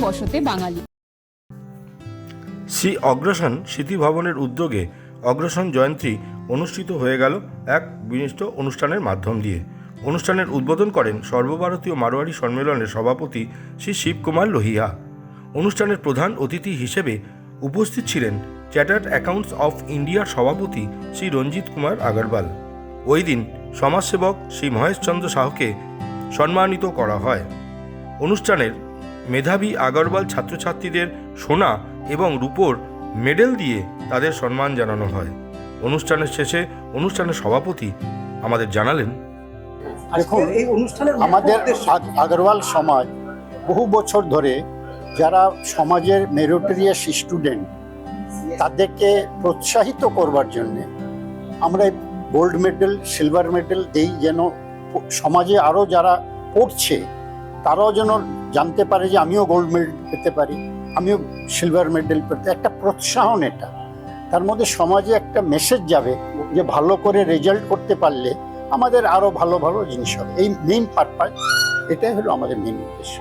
বসতে বাঙালি। শ্রী অগ্রসন স্মৃতিভবনের উদ্যোগে অগ্রসন জয়ন্তী অনুষ্ঠিত হয়ে গেল এক বিনিষ্ট অনুষ্ঠানের মাধ্যম দিয়ে। অনুষ্ঠানের উদ্বোধন করেন সর্বভারতীয় মারোয়ারি সম্মেলনের সভাপতি শ্রী শিবকুমার লোহিয়া। অনুষ্ঠানের প্রধান অতিথি হিসেবে উপস্থিত ছিলেন চ্যাটার্ড অ্যাকাউন্টস অফ ইন্ডিয়ার সভাপতি শ্রী রঞ্জিত কুমার আগরওয়াল। ওই দিন সমাজসেবক শ্রী মহেশচন্দ্র সাহকে সম্মানিত করা হয়। অনুষ্ঠানের মেধাবী আগরওয়াল ছাত্রছাত্রীদের সোনা এবং রূপোর মেডেল দিয়ে তাদের সম্মান জানানো হয়। অনুষ্ঠানের শেষে অনুষ্ঠানের সভাপতি আমাদের জানালেন দেখুন এই অনুষ্ঠানের আমাদের আগরওয়াল সমাজ বহু বছর ধরে যারা সমাজের মেরিটোরিয়াস স্টুডেন্ট তাদেরকে প্রোৎসাহিত করবার জন্যে আমরা গোল্ড মেডেল সিলভার মেডেল দেই যেন সমাজে আরও যারা পড়ছে তারাও যেন জানতে পারে যে আমিও গোল্ড মেডেল পেতে পারি, আমিও সিলভার মেডেল পেতে একটা প্রোৎসাহন এটা। তার মধ্যে সমাজে একটা মেসেজ যাবে যে ভালো করে রেজাল্ট করতে পারলে আমাদের আরও ভালো ভালো জিনিস হবে। এই মেইন পারপাস এটাই হলো আমাদের মেইন উদ্দেশ্য।